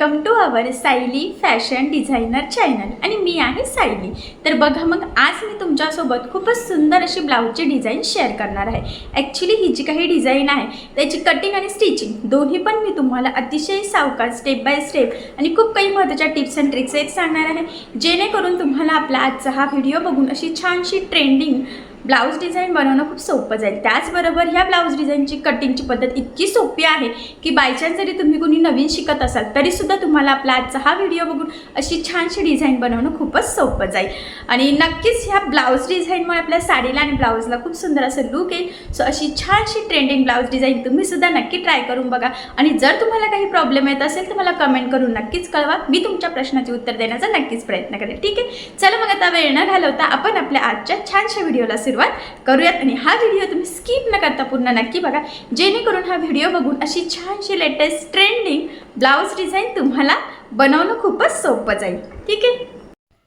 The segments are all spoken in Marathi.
Welcome to our Sayali fashion designer channel आणि मी आहे सायली तर बघा मग आज मी तुमच्यासोबत खूपच सुंदर अशी ब्लाऊजची डिझाईन शेअर करणार आहे. ॲक्च्युली ही जी काही डिझाईन आहे त्याची कटिंग आणि स्टिचिंग दोन्ही पण मी तुम्हाला अतिशय सावकार स्टेप बाय स्टेप आणि खूप काही महत्त्वाच्या टिप्स अँड ट्रिक्स एक सांगणार आहे. जेणेकरून तुम्हाला आपला आजचा हा व्हिडिओ बघून अशी छानशी ट्रेंडिंग ब्लाऊज डिझाईन बनवणं खूप सोपं जाईल. त्याचबरोबर ह्या ब्लाऊज डिझाईनची कटिंगची पद्धत इतकी सोपी आहे की बायचान्स जरी तुम्ही कोणी नवीन शिकत असाल तरीसुद्धा तुम्हाला आपला आजचा हा व्हिडिओ बघून अशी छानशी डिझाईन बनवणं खूपच सोपं जाईल. आणि नक्कीच ह्या ब्लाऊज डिझाईनमुळे आपल्या साडीला आणि ब्लाऊजला खूप सुंदर असं लुक येईल. सो अशी छानशी ट्रेंडिंग ब्लाऊज डिझाईन तुम्हीसुद्धा नक्की ट्राय करून बघा. आणि जर तुम्हाला काही प्रॉब्लेम येत असेल तर मला कमेंट करून नक्कीच कळवा. मी तुमच्या प्रश्नाचे उत्तर देण्याचा नक्कीच प्रयत्न करेन. ठीक आहे? चला मग आता वेळ न घालवता आपण आपल्या आजच्या छानशा व्हिडिओला सुरुवात करूयात. आणि हा व्हिडिओ तुम्ही स्किप न करता पूर्ण नक्की बघा. जेणेकरून हा व्हिडिओ बघून अशी छानशी लेटेस्ट ट्रेंडिंग ब्लाऊज डिझाईन तुम्हाला बनवणं खूपच सोपं जाईल. ठीक आहे?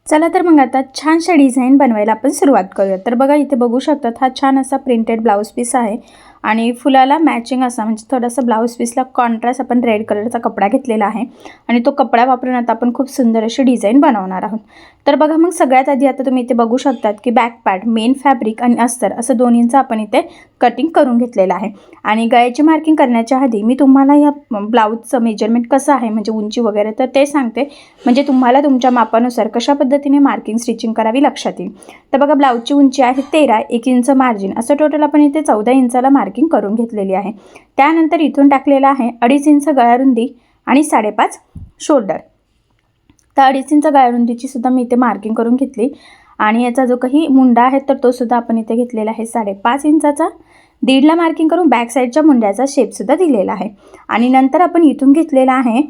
चला तर मग आता छानशा डिझाईन बनवायला आपण सुरुवात करूया तर बघा इथे बघू शकतात हा छान असा प्रिंटेड ब्लाऊज पीस आहे. आणि फुलाला मॅचिंग असा म्हणजे थोडासा ब्लाऊज पीसला कॉन्ट्रास्ट आपण रेड कलरचा कपडा घेतलेला आहे. आणि तो कपडा वापरून आता आपण खूप सुंदर अशी डिझाईन बनवणार आहोत. तर बघा मग सगळ्यात आधी आता तुम्ही इथे बघू शकतात की बॅक पॅड मेन फॅब्रिक आणि अस्तर असं दोन्हींचं आपण इथे कटिंग करून घेतलेलं आहे. आणि गळ्याची मार्किंग करण्याच्या आधी मी तुम्हाला या ब्लाऊजचं मेजरमेंट कसं आहे म्हणजे उंची वगैरे तर ते सांगते. म्हणजे तुम्हाला तुमच्या मापानुसार कशा पद्धतीने मार्किंग स्टिचिंग करावी लक्षात येईल. तर बघा ब्लाऊजची उंची आहे तेरा एक इंच मार्जिन असं टोटल आपण इथे चौदा इंचाला मार्किंग मार्किंग करून घेतलेली आहे. त्यानंतर इथून टाकलेलं आहे अडीच इंच गळारुंदी आणि साडेपाच शोल्डर तर अडीच इंच गळारुंदीची सुद्धा मी इथे मार्किंग करून घेतली. आणि याचा जो काही मुंडा आहे तर तो सुद्धा आपण इथे घेतलेला आहे. साडेपाच इंचाचा. दीडला मार्किंग करून बॅक साईडच्या मुंड्याचा शेपसुद्धा दिलेला आहे. आणि नंतर आपण इथून घेतलेला आहे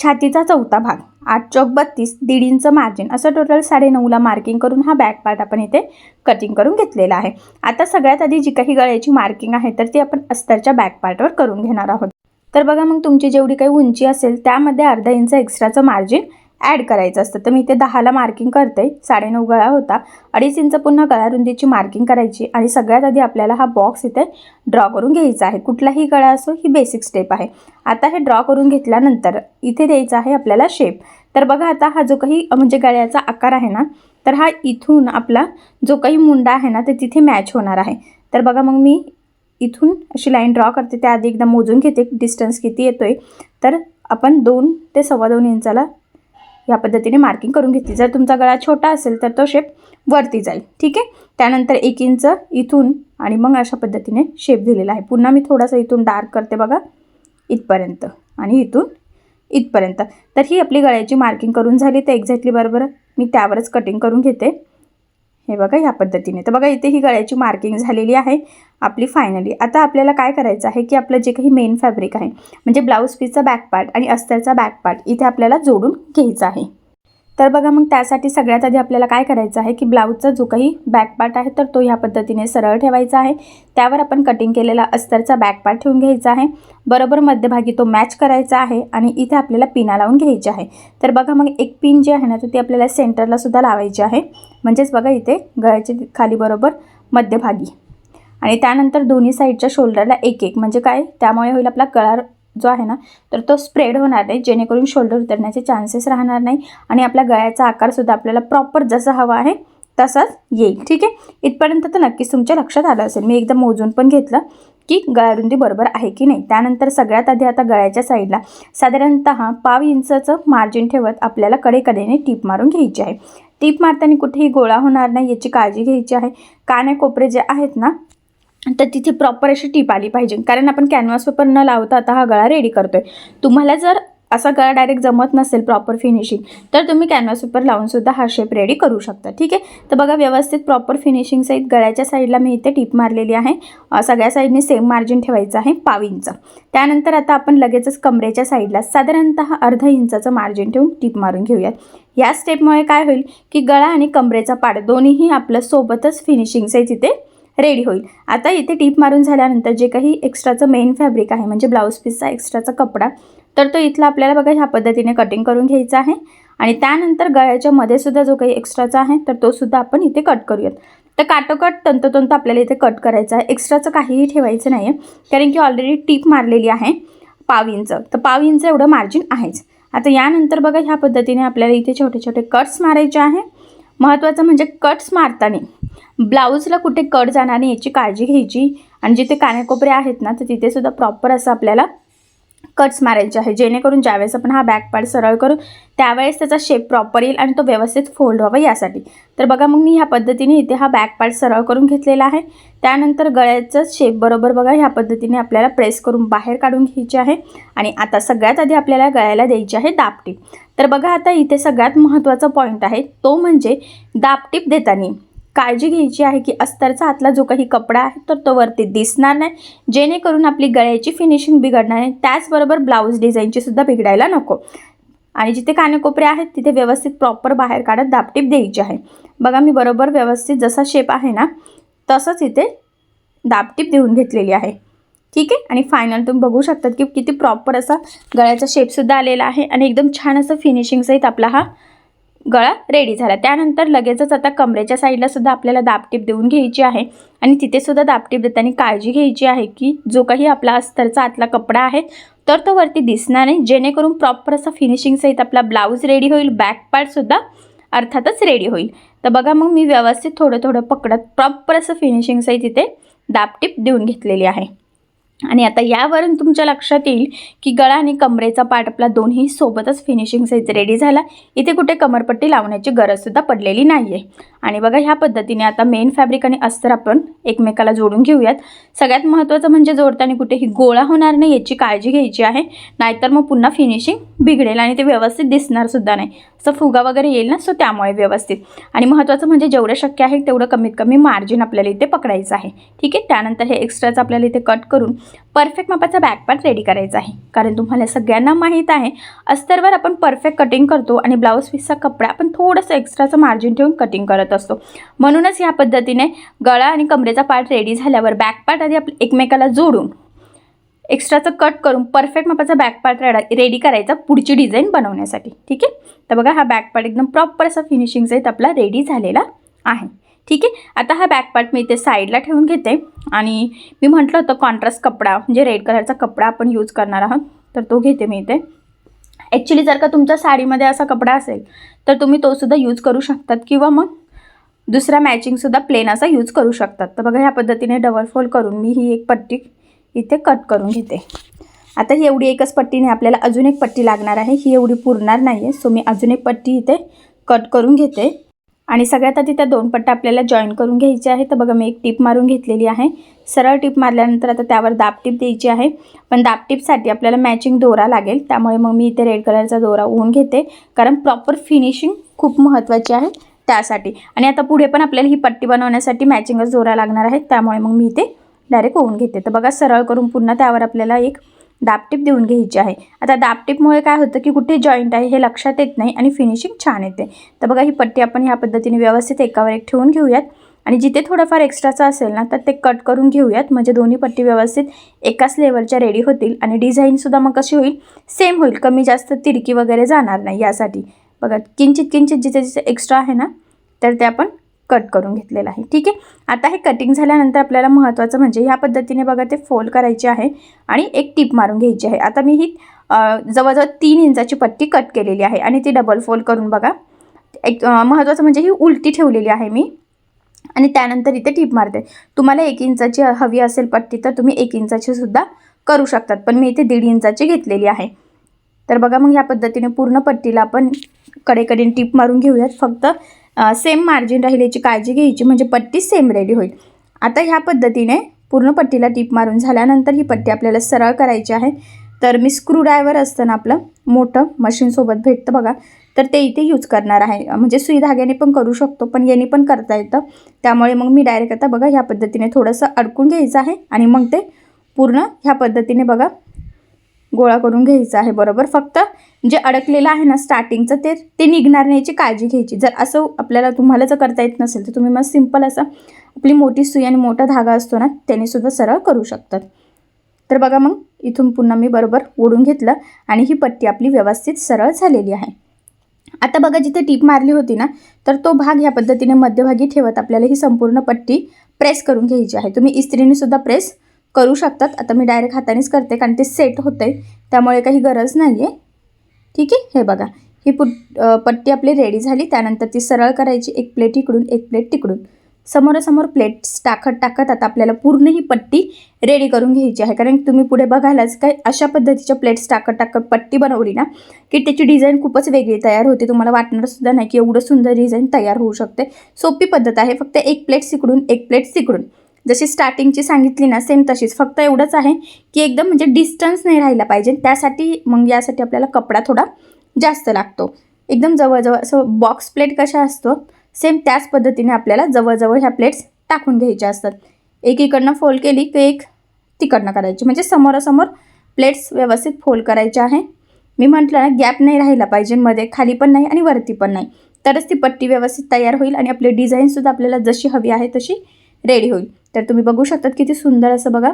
छातीचा चौथा भाग. आठ चौक बत्तीस दीड इंच मार्जिन असं टोटल साडेनऊला मार्किंग करून हा बॅक पार्ट आपण इथे कटिंग करून घेतलेला आहे. आता सगळ्यात आधी जी काही गळ्याची मार्किंग आहे तर ती आपण अस्तरच्या बॅक पार्टवर करून घेणार आहोत. तर बघा मग तुमची जेवढी काही उंची असेल त्यामध्ये अर्धा इंच एक्स्ट्राचं मार्जिन ॲड करायचं असतं. तर मी इथे दहाला मार्किंग करते. साडेनऊ गळा होता. अडीच इंच पुन्हा गळारुंदीची मार्किंग करायची. आणि सगळ्यात आधी आपल्याला हा बॉक्स इथे ड्रॉ करून घ्यायचा आहे. कुठलाही गळा असो ही बेसिक स्टेप आहे. आता हे ड्रॉ करून घेतल्यानंतर इथे द्यायचा आहे आपल्याला शेप तर बघा आता हा जो काही म्हणजे गळ्याचा आकार आहे ना तर हा इथून आपला जो काही मुंडा आहे ना ते तिथे मॅच होणार आहे. तर बघा मग मी इथून अशी लाईन ड्रॉ करते. त्याआधी एकदा मोजून घेते. डिस्टन्स किती येतो आहे तर आपण दोन ते सव्वा दोन इंचाला या पद्धतीने मार्किंग करून घेतली. जर तुमचा गळा छोटा असेल तर तो शेप वरती जाईल. ठीक आहे? त्यानंतर एक इंच इथून आणि मग अशा पद्धतीने शेप दिलेला आहे. पुन्हा मी थोडासा इथून डार्क करते बघा. इथपर्यंत आणि इथून इथपर्यंत. तर ही आपली गळ्याची मार्किंग करून झाली तर एक्झॅक्टली बरोबर. मी त्यावरच कटिंग करून घेते. हे बघा ह्या पद्धतीने. तर बघा इथे ही गळ्याची मार्किंग झालेली आहे आपली फायनली आता आपल्याला काय करायचं आहे की आपलं जे काही मेन फॅब्रिक आहे म्हणजे ब्लाऊज पीसचा बॅक पार्ट आणि अस्तरचा बॅक पार्ट इथे आपल्याला जोडून घ्यायचा आहे. तर बघा मग त्यासाठी सगळ्यात आधी आपल्याला काय करायचं आहे की ब्लाऊजचा जो काही बॅक पार्ट आहे तर तो ह्या पद्धतीने सरळ ठेवायचा आहे. त्यावर आपण कटिंग केलेला अस्तरचा बॅक पार्ट ठेवून घ्यायचा आहे. बरोबर मध्यभागी तो मॅच करायचा आहे आणि इथे आपल्याला पिना लावून घ्यायची आहे. तर बघा मग एक पिन जी आहे ना तर ती आपल्याला सेंटरला सुद्धा लावायची आहे. म्हणजेच बघा इथे गळ्याच्या खाली बरोबर मध्यभागी. आणि त्यानंतर दोन्ही साईडच्या शोल्डरला एक एक. म्हणजे काय? त्यामुळे होईल आपला गळा जो आहे ना तर तो स्प्रेड होणार नाही जेणेकरून शोल्डर उतरण्याचे चान्सेस राहणार नाही आणि आपल्या गळ्याचा आकारसुद्धा आपल्याला प्रॉपर जसा हवा आहे तसाच येईल. ठीक आहे? इथपर्यंत तर नक्कीच तुमच्या लक्षात आलं असेल. मी एकदा मोजून पण घेतलं की गळारुंदी बरोबर आहे की नाही. त्यानंतर सगळ्यात आधी आता गळ्याच्या साईडला साधारणत पाव इंचाचं मार्जिन ठेवत आपल्याला कडेकडेने टीप मारून घ्यायची आहे. टीप मारताना कुठेही गोळा होणार नाही याची काळजी घ्यायची आहे. काने कोपरे जे आहेत ना तर तिथे प्रॉपर अशी टीप आली पाहिजे. कारण आपण कॅनव्हास पेपर न लावता आता हा गळा रेडी करतोय. तुम्हाला जर असा गळा डायरेक्ट जमत नसेल प्रॉपर फिनिशिंग तर तुम्ही कॅनव्हास पेपर लावूनसुद्धा हा शेप रेडी करू शकता. ठीक आहे? तर बघा व्यवस्थित प्रॉपर फिनिशिंग सहित गळ्याच्या साईडला मी इथे टीप मारलेली आहे. सगळ्या साईडने सेम मार्जिन ठेवायचं आहे पाव इंच. त्यानंतर आता आपण लगेचच कमरेच्या साईडला साधारणतः अर्धा इंचाचं मार्जिन ठेवून टीप मारून घेऊयात. या स्टेपमुळे काय होईल की गळा आणि कमरेचा पाड दोन्हीही आपलं सोबतच फिनिशिंग सहित इथे रेडी होईल. आता इथे टीप मारून झाल्यानंतर जे काही एक्स्ट्राचं मेन फॅब्रिक आहे म्हणजे ब्लाऊज पीसचा एक्स्ट्राचा कपडा तर तो इथला आपल्याला बघा ह्या पद्धतीने कटिंग करून घ्यायचा आहे. आणि त्यानंतर गळ्याच्या मध्ये सुद्धा जो काही एक्स्ट्राचा आहे तर तो सुद्धा आपण इथे कट करूयात. तर काटोकाट तंतोतंत आपल्याला इथे कट करायचं आहे. एक्स्ट्राचं काहीही ठेवायचं नाही आहे कारण की ऑलरेडी टीप मारलेली आहे पाव इंच तर पाव इंच एवढं मार्जिन आहेच. आता यानंतर बघा ह्या पद्धतीने आपल्याला इथे छोटे छोटे कट्स मारायचे आहे. महत्त्वाचं म्हणजे कट्स मारताना ब्लाऊजला कुठे कट जाणार नाही याची काळजी घ्यायची. आणि जिथे कानेकोपरे आहेत ना तर तिथेसुद्धा प्रॉपर असं आपल्याला कट्स मारायचे आहे जेणेकरून ज्यावेळेस आपण हा बॅक पार्ट सरळ करू त्यावेळेस त्याचा शेप प्रॉपर येईल आणि तो व्यवस्थित फोल्ड व्हावा यासाठी. तर बघा मग मी ह्या पद्धतीने इथे हा बॅक पार्ट सरळ करून घेतलेला आहे. त्यानंतर गळ्याचं शेप बरोबर बघा ह्या पद्धतीने आपल्याला प्रेस करून बाहेर काढून घ्यायची आहे. आणि आता सगळ्यात आधी आपल्याला गळ्याला द्यायची आहे दापटीप तर बघा आता इथे सगळ्यात महत्त्वाचा पॉईंट आहे तो म्हणजे दापटीप देताना. काळजी घ्यायची आहे की अस्तरचा आतला जो काही कपडा आहे तर तो वरती दिसणार नाही. जेणेकरून आपली गळ्याची फिनिशिंग बिघडणार नाही. त्याचबरोबर ब्लाऊज डिझाईनची सुद्धा बिघडायला नको. आणि जिथे कानेकोपरे आहेत तिथे व्यवस्थित प्रॉपर बाहेर काढत दापटीप द्यायची आहे. बघा मी बरोबर व्यवस्थित जसा शेप आहे ना तसंच इथे दापटीप देऊन घेतलेली आहे. ठीक आहे? आणि फायनल तुम्ही बघू शकतात की किती प्रॉपर असा गळ्याचा शेपसुद्धा आलेला आहे. आणि एकदम छान असं फिनिशिंगसहित आपला हा गळा रेडी झाला. त्यानंतर लगेचच आता कमरेच्या साईडला सुद्धा आपल्याला दापटीप देऊन घ्यायची आहे. आणि तिथेसुद्धा दापटीप देताना काळजी घ्यायची आहे की जो काही आपला अस्तरचा आतला कपडा आहे तर तो वरती दिसणार नाही. जेणेकरून प्रॉपर असा फिनिशिंगसहित आपला ब्लाऊज रेडी होईल बॅक पार्टसुद्धा अर्थातच रेडी होईल. तर बघा मग मी व्यवस्थित थोडं थोडं पकडत प्रॉपर असं फिनिशिंगसहित तिथे इथे दापटीप देऊन घेतलेली आहे. आणि आता यावरून तुमच्या लक्षात येईल की गळा आणि कमरेचा पार्ट आपला दोन्ही सोबतच फिनिशिंग साईज रेडी झाला. इथे कुठे कमरपट्टी लावण्याची गरजसुद्धा पडलेली नाही आहे आणि बघा ह्या पद्धतीने आता मेन फॅब्रिक आणि अस्तर आपण एकमेकाला जोडून घेऊयात. सगळ्यात महत्त्वाचं म्हणजे जोडताना कुठेही गोळा होणार नाही याची काळजी घ्यायची आहे. नाहीतर मग पुन्हा फिनिशिंग बिघडेल आणि ते व्यवस्थित दिसणार सुद्धा नाही. असं फुगा वगैरे येईल ना सो त्यामुळे व्यवस्थित. आणि महत्त्वाचं म्हणजे जेवढं शक्य आहे तेवढं कमीत कमी मार्जिन आपल्याला इथे पकडायचं आहे. ठीक आहे? त्यानंतर हे एक्स्ट्राचं आपल्याला इथे कट करून परफेक्ट मापाचा बॅक पार्ट रेडी करायचा आहे. कारण तुम्हाला सगळ्यांना माहीत आहे अस्तरवर आपण परफेक्ट कटिंग करतो आणि ब्लाऊज पीसचा कपडा आपण थोडंसं एक्स्ट्राचं मार्जिन ठेवून कटिंग करत असतो. म्हणूनच ह्या पद्धतीने गळा आणि कमरेचा पार्ट रेडी झाल्यावर बॅक पार्ट आधी आप एकमेकाला जोडून एक्स्ट्राचं कट करून परफेक्ट मापाचा बॅक पार्ट रेडी करायचा पुढची डिझाईन बनवण्यासाठी. ठीक आहे? तर बघा हा बॅक पार्ट एकदम प्रॉपर असा फिनिशिंगचा सहित आपला रेडी झालेला आहे. ठीक आहे? आता हा बॅक पार्ट मी इथे साईडला ठेवून घेते. आणि मी म्हटलं होतं कॉन्ट्रास्ट कपडा म्हणजे रेड कलरचा कपडा आपण यूज करणार आहोत. तर तो घेते मी इथे. ॲक्च्युली जर का तुमच्या साडीमध्ये असा कपडा असेल तर तुम्ही तोसुद्धा यूज करू शकतात. किंवा मग दुसरा मॅचिंगसुद्धा प्लेन असा यूज करू शकतात. तर बघा ह्या पद्धतीने डबल फोल्ड करून मी ही एक पट्टी इथे कट करून घेते. आता ही एवढी एकच पट्टीने आपल्याला अजून एक पट्टी लागणार आहे. ही एवढी पुरणार नाही आहे सो मी अजून एक पट्टी इथे कट करून घेते. आणि सगळ्यात आधी त्या दोन पट्ट्या आपल्याला जॉईन करून घ्यायचे आहे तर बघा मी एक टीप मारून घेतलेली आहे. सरळ टीप मारल्यानंतर आता त्यावर दाबटीप द्यायची आहे. पण दाबटीपसाठी आपल्याला मॅचिंग दोरा लागेल. त्यामुळे मग मी इथे रेड कलरचा दोरा ऊन घेते. कारण प्रॉपर फिनिशिंग खूप महत्त्वाची आहे त्यासाठी. आणि आता पुढे पण आपल्याला ही पट्टी बनवण्यासाठी मॅचिंगच दोरा लागणार आहे. त्यामुळे मग मी इथे डायरेक्ट होऊन घेते. तर बघा सरळ करून पुन्हा त्यावर आपल्याला एक दाबटीप देऊन घ्यायची आहे. आता दाबटीपमुळे काय होतं की कुठे जॉईंट आहे हे लक्षात येत नाही आणि फिनिशिंग छान येते. तर बघा ही पट्टी आपण ह्या पद्धतीने व्यवस्थित एकावर एक ठेवून घेऊयात. आणि जिथे थोडंफार एक्स्ट्राचं असेल ना तर ते कट करून घेऊयात. म्हणजे दोन्ही पट्टी व्यवस्थित एकाच लेवलच्या रेडी होतील आणि डिझाईनसुद्धा मग कशी होईल? सेम होईल. कमी जास्त तिरकी वगैरे जाणार नाही यासाठी. बघा किंचित किंचित जिथे जिथे एक्स्ट्रा आहे ना तर ते आपण कट करून घेतलेलं आहे. ठीक आहे? आता हे कटिंग झाल्यानंतर आपल्याला महत्त्वाचं म्हणजे ह्या पद्धतीने बघा ते फोल्ड करायचे आहे आणि एक टीप मारून घ्यायची आहे. आता मी ही जवळजवळ तीन इंचाची पट्टी कट केलेली आहे आणि ती डबल फोल्ड करून बघा. एक महत्त्वाचं म्हणजे ही उलटी ठेवलेली आहे मी. आणि त्यानंतर इथे टीप मारते. तुम्हाला एक इंचाची हवी असेल पट्टी तर तुम्ही एक इंचाची सुद्धा करू शकतात. पण मी इथे दीड इंचाची घेतलेली आहे. तर बघा मग ह्या पद्धतीने पूर्ण पट्टीला आपण कडेकडे टीप मारून घेऊयात. फक्त सेम मार्जिन राहील याची काळजी घ्यायची म्हणजे पट्टी सेम रेडी होईल. आता ह्या पद्धतीने पूर्ण पट्टीला टीप मारून झाल्यानंतर ही पट्टी आपल्याला सरळ करायची आहे. तर मी स्क्रू ड्रायव्हर असतं ना आपलं मोठं मशीनसोबत भेटतं बघा. तर ते इथे यूज करणार आहे. म्हणजे सुई धाग्याने पण करू शकतो पण याने पण करता येतं. त्यामुळे मग मी डायरेक्ट आता बघा ह्या पद्धतीने थोडंसं अडकून घ्यायचं आहे आणि मग ते पूर्ण ह्या पद्धतीने बघा गोळा करून घ्यायचा आहे बरोबर? फक्त जे अडकलेलं आहे ना स्टार्टिंगचं ते ते निघणार नाही याची काळजी घ्यायची. जर असं आपल्याला तुम्हाला जर करता येत नसेल तर तुम्ही मग सिंपल असं आपली मोठी सुई आणि मोठा धागा असतो ना त्याने सुद्धा सरळ करू शकतात. तर बघा मग इथून पुन्हा मी बरोबर ओढून घेतलं आणि ही पट्टी आपली व्यवस्थित सरळ झालेली आहे. आता बघा जिथे टीप मारली होती ना तर तो भाग ह्या पद्धतीने मध्यभागी ठेवत आपल्याला ही संपूर्ण पट्टी प्रेस करून घ्यायची आहे. तुम्ही इस्त्रीने सुद्धा प्रेस करू शकतात. आता मी डायरेक्ट हातानेच करते कारण ते सेट होतं आहे त्यामुळे काही गरज नाही आहे ठीक आहे? हे बघा. ही पुट पट्टी आपली रेडी झाली. त्यानंतर ती सरळ करायची. एक प्लेट इकडून एक प्लेट तिकडून. समोरासमोर प्लेट्स टाकत टाकत आता आपल्याला पूर्ण ही पट्टी रेडी करून घ्यायची आहे. कारण तुम्ही पुढे बघायलाच काय अशा पद्धतीच्या प्लेट्स टाकत टाकत पट्टी बनवली ना की त्याची डिझाईन खूपच वेगळी तयार होते. तुम्हाला वाटणारसुद्धा नाही की एवढं सुंदर डिझाईन तयार होऊ शकते. सोपी पद्धत आहे. फक्त एक प्लेट इकडून एक प्लेट तिकडून. जशी स्टार्टिंगची सांगितली ना सेम तशीच. फक्त एवढंच आहे की एकदम म्हणजे डिस्टन्स नाही राहिला पाहिजे. त्यासाठी मग यासाठी आपल्याला कपडा थोडा जास्त लागतो. एकदम जवळजवळ असं बॉक्स प्लेट कशा असतो सेम त्याच पद्धतीने आपल्याला जवळजवळ ह्या प्लेट्स टाकून घ्यायच्या असतात. एकीकडनं फोल्ड केली की एक तिकडनं करायची. म्हणजे समोरासमोर प्लेट्स व्यवस्थित फोल्ड करायचे आहे. मी म्हटलं ना गॅप नाही राहिला पाहिजे. मध्ये खाली पण नाही आणि वरती पण नाही. तरच ती पट्टी व्यवस्थित तयार होईल आणि आपली डिझाईनसुद्धा आपल्याला जशी हवी आहे तशी रेडी होईल. तर तुम्ही बघू शकतात किती सुंदर असं बघा.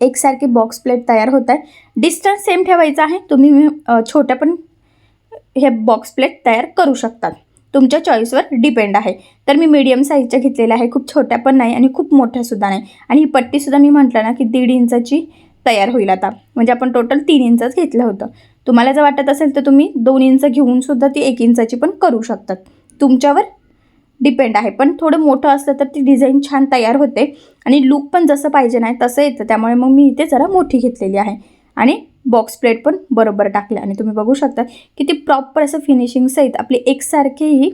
एकसारखी बॉक्स प्लेट तयार होत आहे डिस्टन्स सेम ठेवायचा आहे. तुम्ही छोट्या पण हे बॉक्स प्लेट तयार करू शकतात. तुमच्या चॉईसवर डिपेंड आहे. तर मी मीडियम साईजच्या घेतलेल्या आहे. खूप छोट्या पण नाही आणि खूप मोठ्यासुद्धा नाही. आणि ही पट्टीसुद्धा मी म्हटलं ना की दीड इंचाची तयार होईल आता. म्हणजे आपण टोटल तीन इंचच घेतलं होतं. तुम्हाला जर वाटत असेल तर तुम्ही दोन इंच घेऊन सुद्धा ती एक इंचाची पण करू शकतात. तुमच्यावर डिपेंड आहे. पण थोडं मोठं असलं तर ती डिझाईन छान तयार होते आणि लूक पण जसं पाहिजे नाही तसं येतं. त्यामुळे मग मी इथे जरा मोठी घेतलेली आहे. आणि बॉक्स प्लेट पण बरोबर टाकले. आणि तुम्ही बघू शकता की ती प्रॉपर असं फिनिशिंग सहित आपली एकसारखी ही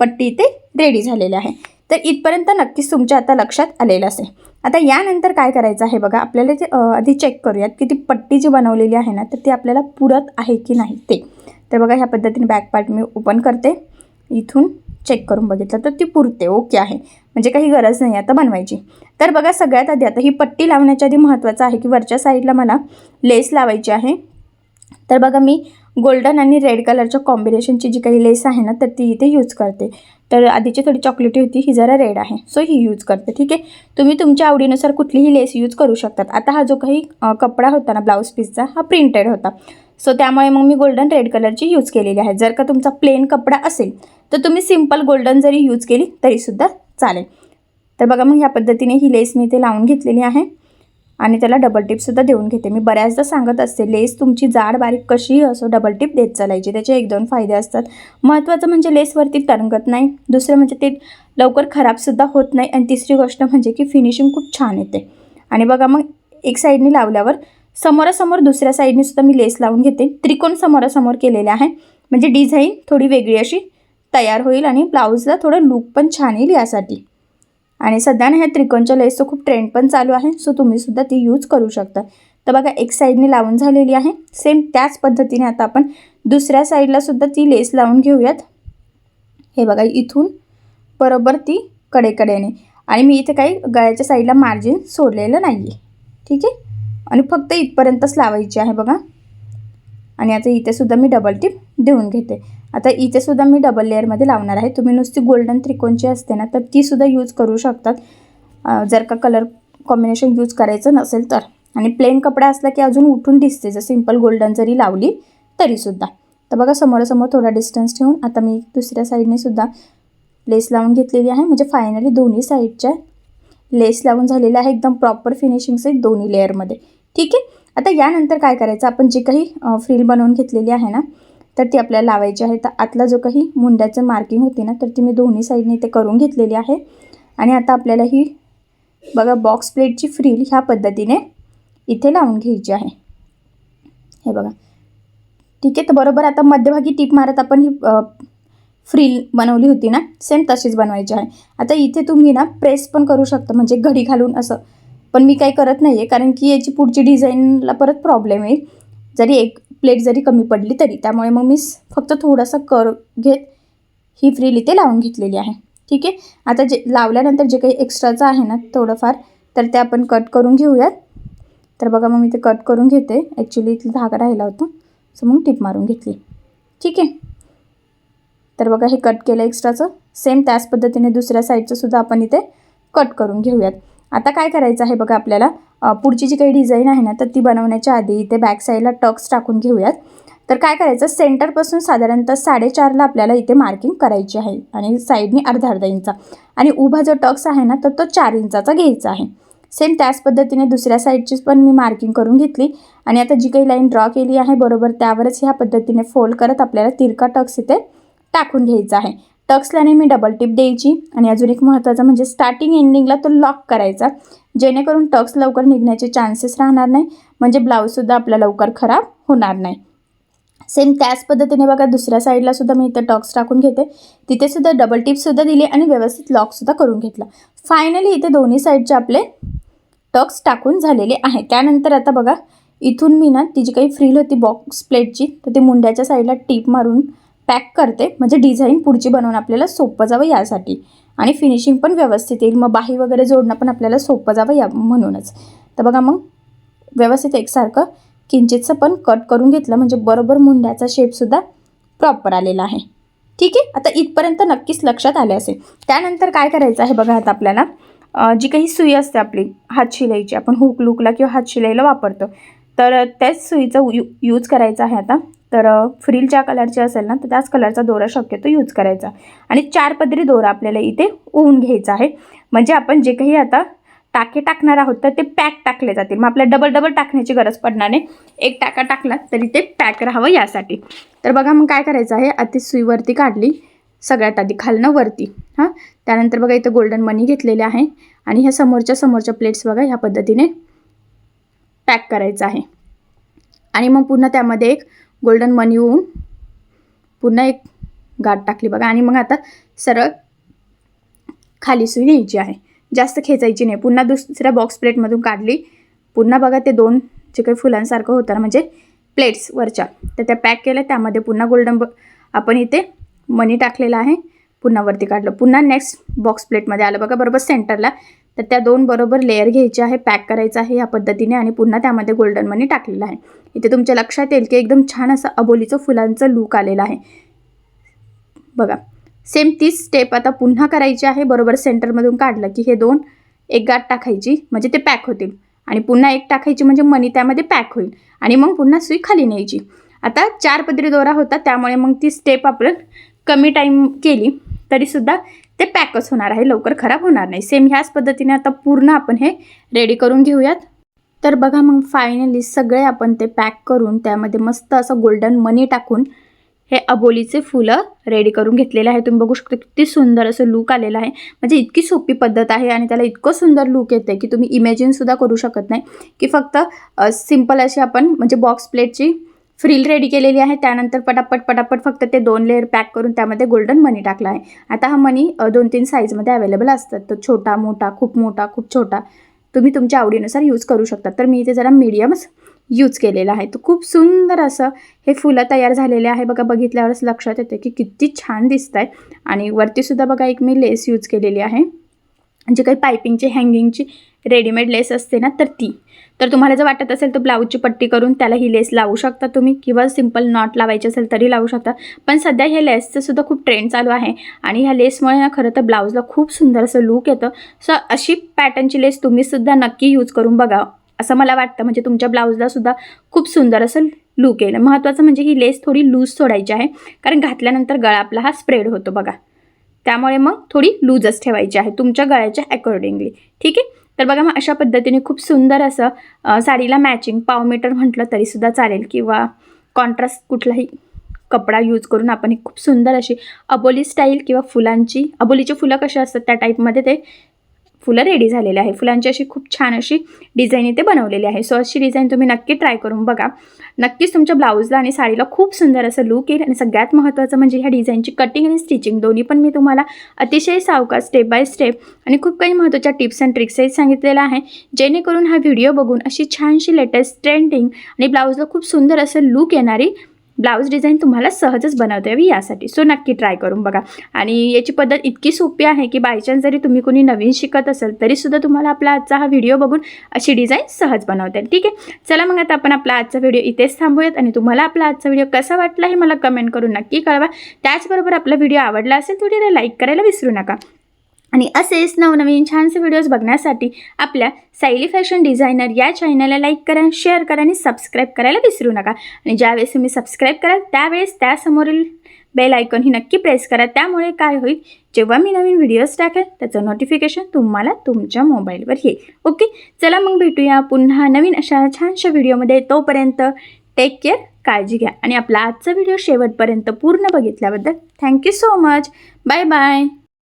पट्टी इथे रेडी झालेली आहे. तर इथपर्यंत नक्कीच तुमच्या आता लक्षात आलेलं असेल. आता यानंतर काय करायचं आहे बघा आपल्याला ते आधी चेक करूयात की ती पट्टी जी बनवलेली आहे ना तर ती आपल्याला पुरत आहे की नाही ते. तर बघा ह्या पद्धतीने बॅक पार्ट मी ओपन करते. इथून चेक करून बघितलं तर ती पुरते ओके आहे. म्हणजे काही गरज नाही आता बनवायची. तर बघा सगळ्यात आधी आता ही पट्टी लावण्याच्या आधी महत्त्वाचं आहे की वरच्या साईडला मला लेस लावायची आहे. तर बघा मी गोल्डन आणि रेड कलरच्या कॉम्बिनेशनची जी काही लेस आहे ना तर ती इथे यूज करते. तर आधीची थोडी चॉकलेटी होती ही जरा रेड आहे. सो ही यूज करते ठीक आहे? तुम्ही तुमच्या आवडीनुसार कुठलीही लेस यूज करू शकतात. आता हा जो काही कपडा होता ना ब्लाऊज पीसचा हा प्रिंटेड होता. सो त्यामुळे मग मी गोल्डन रेड कलरची यूज केलेली आहे. जर का तुमचा प्लेन कपडा असेल तर तुम्ही सिंपल गोल्डन जरी यूज केली तरीसुद्धा चालेल. तर बघा मग ह्या पद्धतीने ही लेस मी इथे लावून घेतलेली आहे. आणि त्याला डबल टिपसुद्धा देऊन घेते. मी बऱ्याचदा सांगत असते लेस तुमची जाड बारीक कशीही असो डबल टिप देत चालायची. त्याचे एक दोन फायदे असतात. महत्त्वाचं म्हणजे लेसवरती तरंगत नाही. दुसरं म्हणजे ते लवकर खराबसुद्धा होत नाही. आणि तिसरी गोष्ट म्हणजे की फिनिशिंग खूप छान येते. आणि बघा मग एक साईडने लावल्यावर समोरासमोर दुसऱ्या साईडने सुद्धा मी लेस लावून घेते. त्रिकोण समोरासमोर केलेले आहे. म्हणजे डिझाईन थोडी वेगळी अशी तयार होईल आणि ब्लाऊजला थोडं लूक पण छान येईल यासाठी. आणि सध्या ना ह्या त्रिकोणच्या लेसचं खूप ट्रेंड पण चालू आहे. सो तुम्हीसुद्धा ती यूज करू शकता. तर बघा एक साईडने लावून झालेली आहे. सेम त्याच पद्धतीने आता आपण दुसऱ्या साईडला सुद्धा ती लेस लावून घेऊयात. हे बघा इथून बरोबर ती कडेकडेने. आणि मी इथे काही गळ्याच्या साईडला मार्जिन सोडलेलं नाही आहे ठीक आहे? आणि फक्त इथपर्यंतच लावायची आहे बघा. आणि आता इथेसुद्धा मी डबल टिप देऊन घेते. आता इथेसुद्धा मी डबल लेअरमध्ये लावणार आहे. तुम्ही नुसती गोल्डन त्रिकोणची असते ना तर तीसुद्धा यूज करू शकतात. जर का कलर कॉम्बिनेशन यूज करायचं नसेल तर. आणि प्लेन कपडा असला की अजून उठून दिसते. जर सिंपल गोल्डन जरी लावली तरीसुद्धा तर बघा समोरासमोर थोडा डिस्टन्स ठेवून आता मी दुसऱ्या साईडने सुद्धा लेस लावून घेतलेली आहे. म्हणजे फायनली दोन्ही साईडच्या लेस लावून झालेल्या आहे. एकदम प्रॉपर फिनिशिंगचे दोन्ही लेअरमध्ये ठीक आहे? आता यानंतर काय करायचं? आपण जी काही फ्रील बनवून घेतलेली आहे ना तर ती आपल्याला लावायची आहे. तर आतला जो काही मुंड्याचं मार्किंग होती ना तर ती मी दोन्ही साईडने इथे करून घेतलेली आहे. आणि आता आपल्याला ही बघा बॉक्स प्लेटची फ्रील ह्या पद्धतीने इथे लावून घ्यायची आहे. हे बघा. ठीक आहे? तर बरोबर आता मध्यभागी टीप मारत आपण ही फ्रील बनवली होती ना सेम तशीच बनवायची आहे. आता इथे तुम्ही ना प्रेस पण करू शकता. म्हणजे घडी घालून असं. पण मी काही करत नाही आहे कारण की याची पुढची डिझाईनला परत प्रॉब्लेम येईल. जरी एक प्लेट जरी कमी पडली तरी त्यामुळे मग मी फक्त थोडासा कर घेत ही फ्रील इथे लावून घेतलेली आहे. ठीक आहे? आता जे लावल्यानंतर जे काही एक्स्ट्राचं आहे ना थोडंफार तर ते आपण कट करून घेऊयात. तर बघा मग मी ते कट करून घेते. ॲक्च्युली इथला धागा राहिला होता सो मग टिप मारून घेतली. ठीक आहे? तर बघा हे कट केलं एक्स्ट्राचं सेम त्याच पद्धतीने दुसऱ्या साईडचं सुद्धा आपण इथे कट करून घेऊयात. आता काय करायचं आहे बघा आपल्याला? पुढची जी काही डिझाईन आहे ना तर ती बनवण्याच्या आधी इथे बॅक साईडला टक्स टाकून घेऊयात. तर काय करायचं? सेंटरपासून साधारणतः साडेचारला आपल्याला इथे मार्किंग करायची आहे आणि साईडनी अर्धा अर्धा इंचा आणि उभा जो टक्स आहे ना तर तो चार इंचाचा घ्यायचा आहे. सेम त्याच पद्धतीने दुसऱ्या साईडचीच पण मी मार्किंग करून घेतली. आणि आता जी काही लाईन ड्रॉ केली आहे बरोबर त्यावरच ह्या पद्धतीने फोल्ड करत आपल्याला तिरका टक्स इथे टाकून घ्यायचा आहे. टक्सलाने मी डबल टिप द्यायची. आणि अजून एक महत्त्वाचं म्हणजे स्टार्टिंग एंडिंगला तो लॉक करायचा. जेणेकरून टक्स लवकर निघण्याचे चान्सेस राहणार नाही. म्हणजे ब्लाऊजसुद्धा आपला लवकर खराब होणार नाही. सेम त्याच पद्धतीने बघा दुसऱ्या साईडला सुद्धा मी इथं टॉक्स टाकून घेते. तिथे सुद्धा डबल टिपसुद्धा दिली आणि व्यवस्थित लॉकसुद्धा करून घेतला. फायनली इथे दोन्ही साईडचे आपले टक्स टाकून झालेले आहे. त्यानंतर आता बघा इथून मी ना ती जी काही फ्रील होती बॉक्स प्लेटची तर ती मुंड्याच्या साईडला टीप मारून पॅक करते. म्हणजे डिझाईन पुढची बनवून आपल्याला सोपं जावं यासाठी. आणि फिनिशिंग पण व्यवस्थित येईल. मग बाही वगैरे जोडणं पण आपल्याला सोपं जावं या म्हणूनच. तर बघा मग व्यवस्थित एकसारखं किंचितचं पण कट करून घेतलं. म्हणजे बरोबर मुंड्याचा शेपसुद्धा प्रॉपर आलेला आहे. ठीक आहे? आता इथपर्यंत नक्कीच लक्षात आले असेल. त्यानंतर काय करायचं आहे बघा आता आपल्याला? जी काही सुई असते आपली हात शिलाईची आपण हुक लुकला किंवा हात शिलाईला वापरतो. तर त्याच सुईचं यू यूज करायचं आहे आता. तर फ्रील ज्या कलरची असेल ना तर त्याच कलरचा दोरा शक्यतो यूज करायचा. आणि चार पदरी दोरा आपल्याला इथे ओवून घ्यायचा आहे. म्हणजे आपण जे काही आता टाके टाकणार आहोत तर ते पॅक टाकले जातील. मग आपल्याला डबल डबल टाकण्याची गरज पडणार नाही. एक टाका टाकला तरी ते पॅक राहावं यासाठी. तर बघा मग काय करायचं आहे? आधी सुईवरती काढली. सगळ्यात आधी खालनं वरती. हां? त्यानंतर बघा इथं गोल्डन मनी घेतलेले आहे. आणि ह्या समोरच्या समोरच्या प्लेट्स बघा ह्या पद्धतीने पॅक करायचं आहे. आणि मग पुन्हा त्यामध्ये एक गोल्डन वन येऊन पुन्हा एक गाठ टाकली बघा. आणि मग आता सरळ खाली सुई न्यायची आहे. जास्त खेचायची नाही. पुन्हा दुसऱ्या बॉक्स प्लेटमधून काढली. पुन्हा बघा ते दोन जे काही फुलांसारखं होतं ना म्हणजे प्लेट्स वरच्या. तर त्या पॅक केल्या. त्यामध्ये पुन्हा गोल्डन ब आपण इथे मनी टाकलेला आहे. पुन्हा वरती काढलं. पुन्हा नेक्स्ट बॉक्स प्लेटमध्ये आलं. बघा बरोबर सेंटरला तर त्या दोन बरोबर लेअर घ्यायचे आहे पॅक करायचं आहे या पद्धतीने आणि पुन्हा त्यामध्ये गोल्डन मनी टाकलेलं आहे. इथे तुमच्या लक्षात येईल की एकदम छान असं अबोलीचं फुलांचं लूक आलेलं आहे. बघा सेम तीच स्टेप आता पुन्हा करायची आहे बरोबर सेंटरमधून काढलं की हे दोन एक गाठ टाकायची म्हणजे ते पॅक होतील. आणि पुन्हा एक टाकायची म्हणजे मनी त्यामध्ये पॅक होईल. आणि मग पुन्हा सुई खाली न्यायची. आता चार पदरी दोरा होता त्यामुळे मग ती स्टेप आपण कमी टाईम केली तरीसुद्धा ते पॅकच होणार आहे लवकर खराब होणार नाही. सेम ह्याच पद्धतीने आता पूर्ण आपण हे रेडी करून घेऊयात. तर बघा मग फायनली सगळे आपण ते पॅक करून त्यामध्ये मस्त असं गोल्डन मनी टाकून हे अबोलीचे फुलं रेडी करून घेतलेले आहे. तुम्ही बघू शकता किती सुंदर असं लूक आलेलं आहे. म्हणजे इतकी सोपी पद्धत आहे आणि त्याला इतकं सुंदर लूक येते की तुम्ही इमॅजिनसुद्धा करू शकत नाही. की फक्त सिंपल अशी आपण म्हणजे बॉक्स प्लेटची फ्रील रेडी केलेली आहे. त्यानंतर पटापट पटापट फक्त ते दोन लेअर पॅक करून त्यामध्ये गोल्डन मनी टाकला आहे. आता हा मनी दोन तीन साईजमध्ये अवेलेबल असतात. तो छोटा मोठा खूप मोठा खूप छोटा. तुम्ही तुमच्या आवडीनुसार यूज करू शकता. तर मी इथे जरा मीडियमच यूज केलेला आहे. तर खूप सुंदर असं हे फुलं तयार झालेले आहे. बघा बघितल्यावरच लक्षात येतं की किती छान दिसत आहे आणि वरतीसुद्धा बघा एक मी लेस यूज केलेली आहे. जे काही पायपिंगची हँगिंगची रेडीमेड लेस असते ना तर ती. तर तुम्हाला जर वाटत असेल तर ब्लाऊजची पट्टी करून त्याला ही लेस लावू शकता तुम्ही किंवा सिंपल नॉट लावायची असेल तरी लावू शकता. पण सध्या हे लेसचं सुद्धा खूप ट्रेंड चालू आहे आणि ह्या लेसमुळे ना खरं तर ब्लाऊजला खूप सुंदर असं लूक येतं. सो अशी पॅटर्नची लेस तुम्हीसुद्धा नक्की यूज करून बघा. असं मला वाटतं म्हणजे तुमच्या ब्लाऊजला सुद्धा खूप सुंदर असं लूक येईल. महत्त्वाचं म्हणजे ही लेस थोडी लूज सोडायची आहे कारण घातल्यानंतर गळा आपला हा स्प्रेड होतो बघा. त्यामुळे मग थोडी लूजच ठेवायची आहे तुमच्या गळ्याच्या अकॉर्डिंगली ठीक आहे? तर बघा मग अशा पद्धतीने खूप सुंदर असं साडीला मॅचिंग पाव मीटर म्हटलं तरीसुद्धा चालेल किंवा कॉन्ट्रास्ट कुठलाही कपडा यूज करून आपण एक खूप सुंदर अशी अबोली स्टाईल किंवा फुलांची अबोलीची फुलं कशी असतात त्या टाईपमध्ये ते फुलं रेडी झालेले आहे. फुलांची अशी खूप छान अशी डिझाईन इथे बनवलेली आहे. सो अशी डिझाईन तुम्ही नक्की ट्राय करून बघा. नक्कीच तुमच्या ब्लाऊजला आणि साडीला खूप सुंदर असं लूक येईल. आणि सगळ्यात महत्त्वाचं म्हणजे ह्या डिझाईनची कटिंग आणि स्टिचिंग दोन्ही पण मी तुम्हाला अतिशय सावका स्टेप बाय स्टेप आणि खूप काही महत्त्वाच्या टिप्स अँड ट्रिक्सही सांगितलेलं आहे. जेणेकरून हा व्हिडिओ बघून अशी छानशी लेटेस्ट ट्रेंडिंग आणि ब्लाऊजला खूप सुंदर असं लूक येणारी ब्लाऊज डिझाईन तुम्हाला सहजच बनवता यावी यासाठी. सो नक्की ट्राय करून बघा. आणि याची पद्धत इतकी सोपी आहे की बायचान्स जरी तुम्ही कोणी नवीन शिकत असेल तरीसुद्धा तुम्हाला आपला आजचा हा व्हिडिओ बघून अशी डिझाईन सहज बनवता येईल. ठीक आहे? चला मग आता आपण आपला आजचा व्हिडिओ इथेच थांबूयात. आणि तुम्हाला आपला आजचा व्हिडिओ कसा वाटला हे मला कमेंट करून नक्की कळवा. त्याचबरोबर आपला व्हिडिओ आवडला असेल तर व्हिडिओला लाईक करायला विसरू नका. आणि असेच नवनवीन छानसे व्हिडिओज बघण्यासाठी आपल्या सायली फॅशन डिझायनर या चॅनलला लाईक करा शेअर करा आणि सबस्क्राईब करायला विसरू नका. आणि ज्यावेळेस तुम्ही सबस्क्राईब कराल त्यावेळेस त्यासमोरील बेल आयकॉन ही नक्की प्रेस करा. त्यामुळे काय होईल? जेव्हा मी नवीन व्हिडिओज टाकेल त्याचं नोटिफिकेशन तुम्हाला तुमच्या मोबाईलवर येईल. ओके चला मग भेटूया पुन्हा नवीन अशा छानशा व्हिडिओमध्ये तोपर्यंत टेक केअर काळजी घ्या. आणि आपला आजचा व्हिडिओ शेवटपर्यंत पूर्ण बघितल्याबद्दल thank you so much bye bye